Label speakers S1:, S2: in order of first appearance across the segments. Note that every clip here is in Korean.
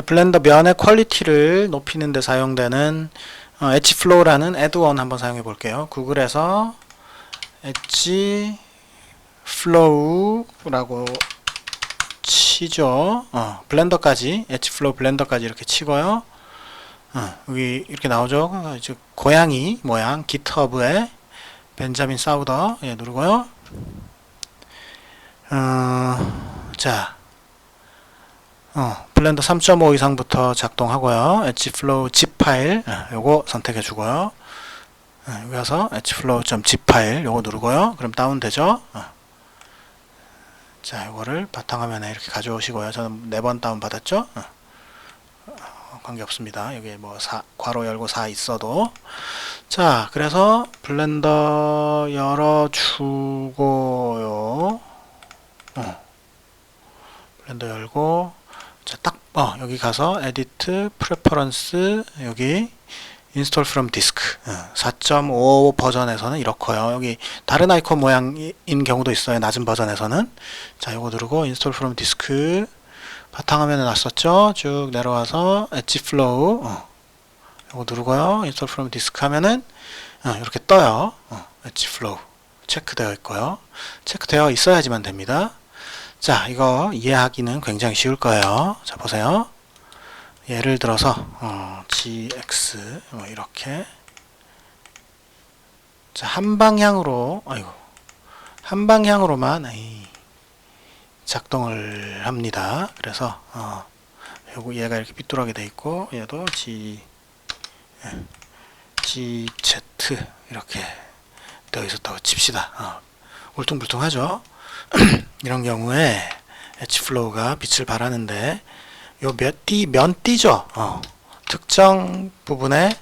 S1: 자, 블렌더 면의 퀄리티를 높이는 데 사용되는 어, 엣지 플로우라는 애드원 한번 사용해 볼게요. 구글에서 엣지 플로우라고 치죠. 어, 블렌더까지 엣지 플로우 블렌더까지 이렇게 치고요. 어, 여기 이렇게 나오죠. 어, 이제 고양이 모양 기트허브에 벤자민 사우더 예, 누르고요. 어, 자, 어, 블렌더 3.5 이상부터 작동하고요. 엣지 플로우 zip 파일 어, 요거 선택해 주고요. 어, 여기 가서 엣지 플로우 .zip 파일 요거 누르고요. 그럼 다운되죠? 어. 자, 요거를 바탕화면에 이렇게 가져오시고요. 저는 네 번 다운 받았죠? 어. 어, 관계 없습니다. 여기 뭐 사, 괄호 열고 4 있어도 자, 그래서 블렌더 열어주고요. 어. 블렌더 열고 자, 딱 어, 여기 가서 에디트 프레퍼런스 여기 인스톨 프롬 디스크 4.5 버전에서는 이렇고요. 여기 다른 아이콘 모양인 경우도 있어요. 낮은 버전에서는 자, 요거 누르고 인스톨 프롬 디스크 바탕화면에 놨었죠. 쭉 내려와서 엣지 플로우 어, 요거 누르고요. 인스톨 프롬 디스크 하면은 어, 이렇게 떠요. 어, 엣지 플로우 체크되어 있고요. 체크되어 있어야지만 됩니다. 자, 이거 이해하기는 굉장히 쉬울 거예요. 자, 보세요. 예를 들어서 어, gx 뭐 이렇게 자, 한 방향으로 아이고 한 방향으로만 에이, 작동을 합니다. 그래서 어, 요거 얘가 이렇게 삐뚤하게 돼 있고 얘도 g 예, gz 이렇게 되어 있었다고 칩시다. 어, 울퉁불퉁하죠. 이런 경우에 엣지 플로우가 빛을 발하는데 요 몇띠 면띠죠. 어, 특정 부분에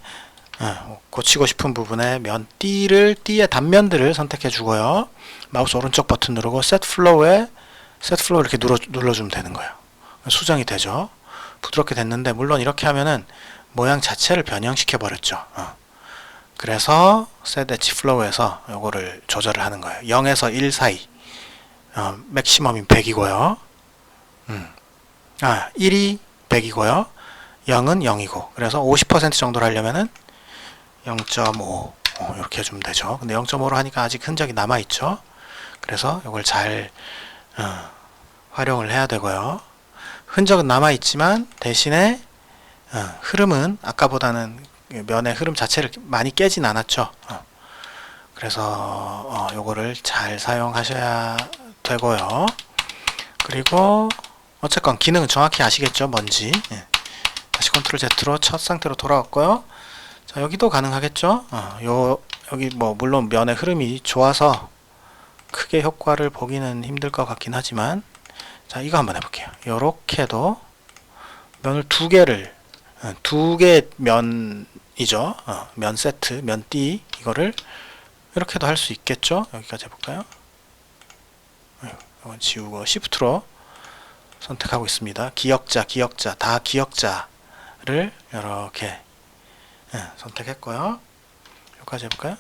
S1: 어, 고치고 싶은 부분에 면띠를 띠의 단면들을 선택해 주고요. 마우스 오른쪽 버튼 누르고 셋 플로우에 셋 플로우 이렇게 눌러 눌러주면 되는 거예요. 수정이 되죠. 부드럽게 됐는데 물론 이렇게 하면은 모양 자체를 변형시켜 버렸죠. 어. 그래서 셋 엣지 플로우에서 요거를 조절을 하는 거예요. 0에서 1 사이. 어, 맥시멈이 100이고요. 음. 아, 1이 100이고요. 0은 0이고. 그래서 50% 정도로 하려면은 0.5 어, 이렇게 해주면 되죠. 근데 0.5로 하니까 아직 흔적이 남아 있죠. 그래서 이걸 잘 어, 활용을 해야 되고요. 흔적은 남아 있지만 대신에 어, 흐름은 아까보다는 면의 흐름 자체를 많이 깨진 않았죠. 어. 그래서 어, 요거를 잘 사용하셔야 되고요. 그리고 어쨌건 기능은 정확히 아시겠죠? 뭔지. 예. 다시 컨트롤 Z로 첫 상태로 돌아왔고요. 자, 여기도 가능하겠죠? 어, 요 여기 뭐 물론 면의 흐름이 좋아서 크게 효과를 보기는 힘들 것 같긴 하지만 자, 이거 한번 해 볼게요. 요렇게도 면을 두 개를 어, 두 개 면이죠. 어, 면 세트, 면띠 이거를 이렇게도 할 수 있겠죠? 여기까지 해볼까요? 이건 지우고 Shift로 선택하고 있습니다. 기역자, 기역자, 다 기역자를 이렇게 예, 선택했고요. 여기까지 해볼까요?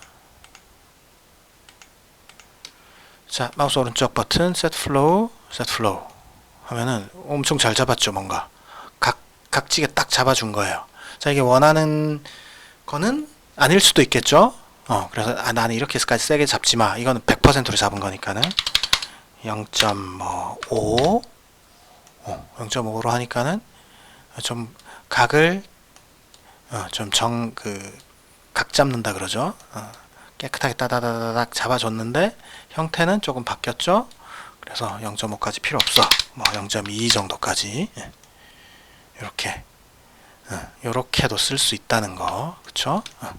S1: 자, 마우스 오른쪽 버튼 Set Flow, Set Flow 하면은 엄청 잘 잡았죠, 뭔가. 각, 각지게 딱 잡아준 거예요. 자, 이게 원하는 거는 아닐 수도 있겠죠? 어, 그래서 아, 나는 이렇게까지 세게 잡지 마. 이거는 100%로 잡은 거니까는 0.5 어, 0.5로 하니까는 좀 각을 어, 좀정 그 각 잡는다 그러죠. 어, 깨끗하게 따다다닥 잡아줬는데 형태는 조금 바뀌었죠. 그래서 0.5까지 필요 없어. 뭐 0.2 정도까지 예. 이렇게 이렇게도 쓸 수 있다는 거, 그쵸? 어.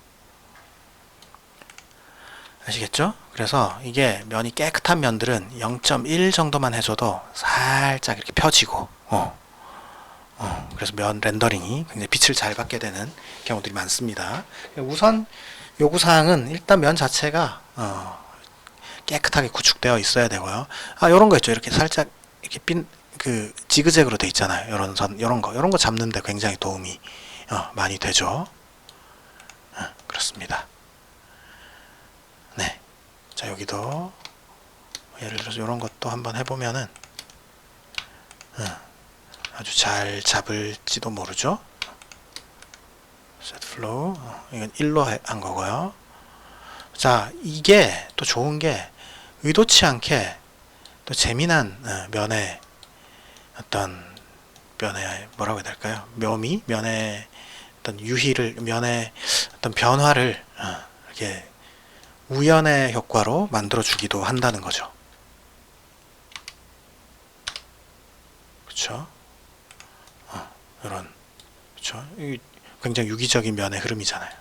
S1: 아시겠죠? 그래서 이게 면이 깨끗한 면들은 0.1 정도만 해줘도 살짝 이렇게 펴지고, 어, 어, 그래서 면 렌더링이 굉장히 빛을 잘 받게 되는 경우들이 많습니다. 우선 요구사항은 일단 면 자체가 어, 깨끗하게 구축되어 있어야 되고요. 아, 요런 거 있죠. 이렇게 살짝 이렇게 빈, 그, 지그재그로 돼 있잖아요. 요런 선, 요런 거. 요런 거 잡는데 굉장히 도움이 어, 많이 되죠. 어, 그렇습니다. 네. 자, 여기도 예를 들어서 이런 것도 한번 해보면은 어, 아주 잘 잡을지도 모르죠. set flow 어, 이건 1로 한 거고요. 자 이게 또 좋은 게 의도치 않게 또 재미난 어, 면의 어떤 면의 뭐라고 해야 될까요? 묘미 면의 어떤 유희를 면의 어떤 변화를 어, 이렇게 우연의 효과로 만들어 주기도 한다는 거죠. 그렇죠? 어, 이런 그렇죠? 이 굉장히 유기적인 면의 흐름이잖아요.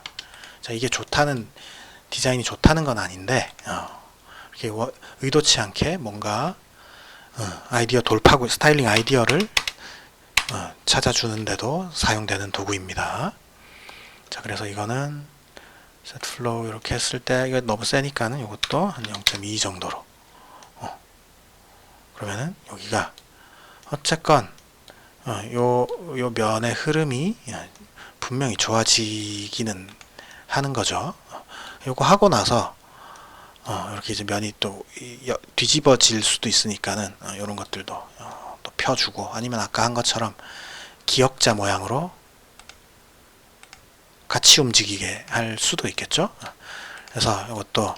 S1: 자, 이게 좋다는 디자인이 좋다는 건 아닌데 어, 이렇게 워- 의도치 않게 뭔가 어, 아이디어 돌파구 스타일링 아이디어를 어, 찾아주는데도 사용되는 도구입니다. 자, 그래서 이거는 set flow 이렇게 했을 때 이거 너무 세니까는 이것도 한 0.2 정도로. 어. 그러면은 여기가 어쨌건 어, 요, 요 면의 흐름이 예, 분명히 좋아지기는 하는 거죠. 어, 요거 하고 나서 어, 이렇게 이제 면이 또 뒤집어질 수도 있으니까는 어, 이런 것들도 어, 또 펴주고 아니면 아까 한 것처럼 기역자 모양으로 같이 움직이게 할 수도 있겠죠. 어, 그래서 이것도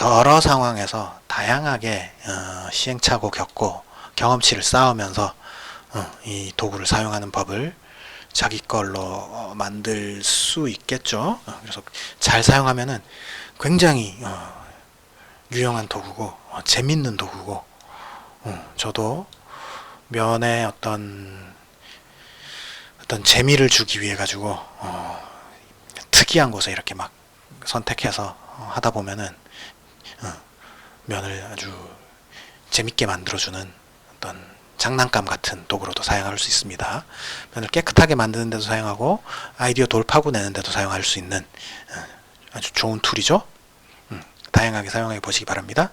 S1: 여러 상황에서 다양하게 어, 시행착오 겪고 경험치를 쌓으면서 어, 이 도구를 사용하는 법을 자기 걸로 어, 만들 수 있겠죠. 어, 그래서 잘 사용하면은 굉장히 어, 유용한 도구고 어, 재밌는 도구고 어, 저도 면에 어떤 어떤 재미를 주기 위해 가지고 어, 특이한 곳에 이렇게 막 선택해서 어, 하다 보면은 어, 면을 아주 재밌게 만들어주는 어떤 장난감 같은 도구로도 사용할 수 있습니다. 면을 깨끗하게 만드는 데도 사용하고 아이디어 돌파구 내는 데도 사용할 수 있는 어, 아주 좋은 툴이죠. 음, 다양하게 사용해 보시기 바랍니다.